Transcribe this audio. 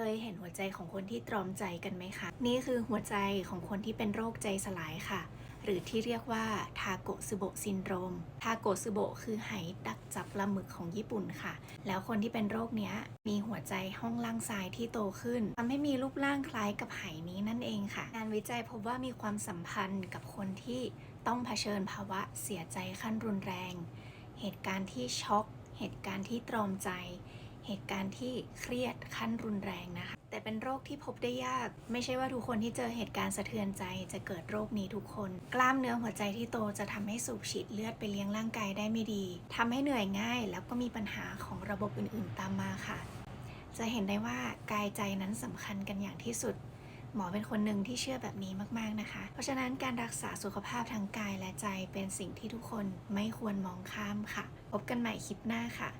เคยเห็นหัวใจของคนที่ตรอมใจกันไหมคะ นี่คือหัวใจของคนที่เป็นโรคใจสลายค่ะ หรือที่เรียกว่าทาโกซึโบซินโดรม ทาโกซึโบคือไหดักจับปลาหมึกของญี่ปุ่นค่ะ แล้วคนที่เป็นโรคเนี้ย มีหัวใจห้องล่างซ้ายที่โตขึ้นทำให้มีรูปร่างคล้ายกับไหนี้นั่นเองค่ะงานวิจัยพบว่ามีความสัมพันธ์กับคนที่ต้องเผชิญภาวะเสียใจขั้นรุนแรง เหตุการณ์ที่ช็อก เหตุการณ์ที่ตรอมใจ เหตุการณ์ที่เครียดขั้นรุนแรงนะคะ แต่เป็นโรคที่พบได้ยาก ไม่ใช่ว่าทุกคนที่เจอเหตุการณ์สะเทือนใจจะเกิดโรคนี้ทุกคน กล้ามเนื้อหัวใจที่โตจะทำให้สูบฉีดเลือดไปเลี้ยงร่างกายได้ไม่ดีทำให้เหนื่อยง่าย แล้วก็มีปัญหาของระบบอื่นๆตามมาค่ะ จะเห็นได้ว่ากายใจนั้นสำคัญกันอย่างที่สุดหมอเป็นคนหนึ่งที่เชื่อแบบนี้มากๆนะคะ เพราะฉะนั้นการรักษาสุขภาพทางกายและใจเป็นสิ่งที่ทุกคนไม่ควรมองข้ามค่ะ พบกันใหม่คลิปหน้าค่ะ